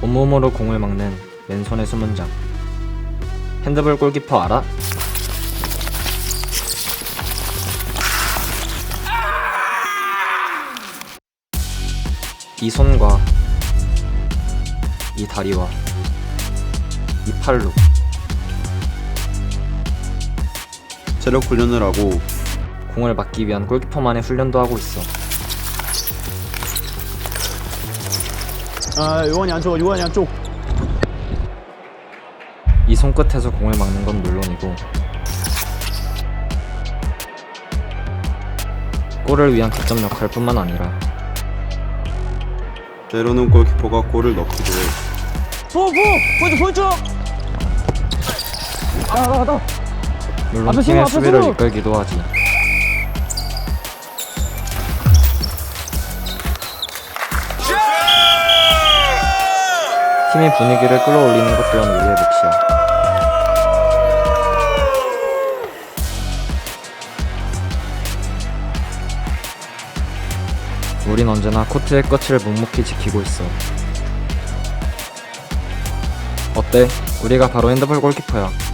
온몸으로 공을 막는 왼손의 수문장. 핸드볼 골키퍼 알아? 이 손과 이 다리와 이 팔로 체력 훈련을 하고 공을 막기 위한 골키퍼만의 훈련도 하고 있어. 아, 요한이 안쪽, 요한이 안쪽. 이 손끝에서 공을 막는 건 물론이고 골을 위한 득점 역할뿐만 아니라 때로는 골키퍼가 골을 넣기도 해. 보, 보! 포인트, 포인트! 아, 나, 나. 물론 앞에 팀의 수비를 서로. 이끌기도 하지. 팀의 분위기를 끌어올리는 것 또한 우리의 몫이야. 우린 언제나 코트의 끝을 묵묵히 지키고 있어. 어때? 우리가 바로 핸드볼 골키퍼야.